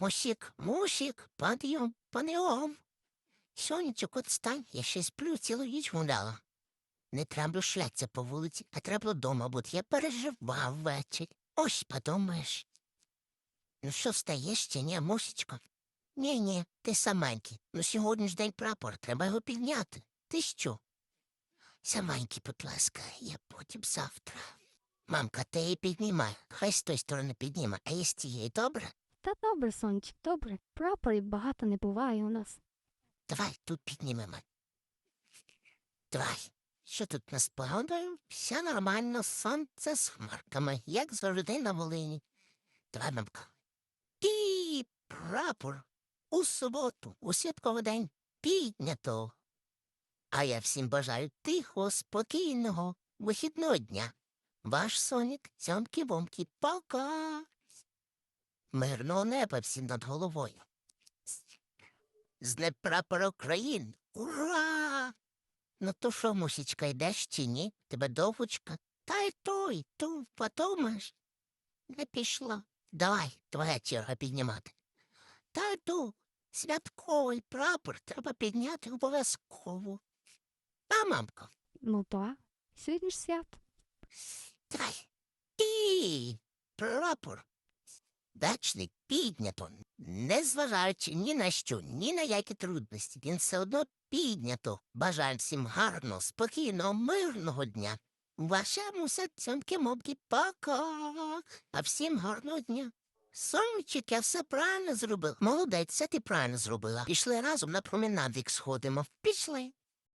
Мусік, мусік, підйом, підйом. Сонечок, от я ще сплю, цілу ніч гуляла. Не треба шлятися по вулиці, а треба дома бути. Я переживав ввечері. Ось подумаєш. Ну що, встаєш чи ні, мусічко? Ні, ні, ти саменький. Ну сьогодні ж день прапор, треба його підняти. Ти що? Саменький, будь ласка, я потім завтра. Мамка, ти її піднімай. Хай з тої сторони підніме, а я з тієї, добре? Та добре, сонечок, добре. Прапорів багато не буває у нас. Давай тут піднімемо. Давай. Що тут у нас погодою? Все нормально, сонце з хмарками, як завжди на Волині. Давай, мамка. І прапор у суботу, у святковий день піднято. А я всім бажаю тихого, спокійного, вихідного дня. Ваш сонік, цьомки-бомки, пока. Мирного неба всім над головою. З прапора України. Ура! Ну то що, мусічка, йдеш чи ні? Тебе довгочка? Та й то, й то, подумаєш. Не пішла. Давай, твоя черга піднімати. Та й то, святковий прапор треба підняти обов'язково. А, мамко, Ну так, сьогодні ж свято. давай. І прапор. Дачник піднято, незважаючи ні на що, ні на які трудності, він все одно піднято. Бажаю всім гарного, спокійного, мирного дня. Вашому серцемки мобки пока. А всім гарного дня. Сонечик, я все правильно зробив. Молодець, це ти правильно зробила. Пішли разом на променадик сходимо. Пішли.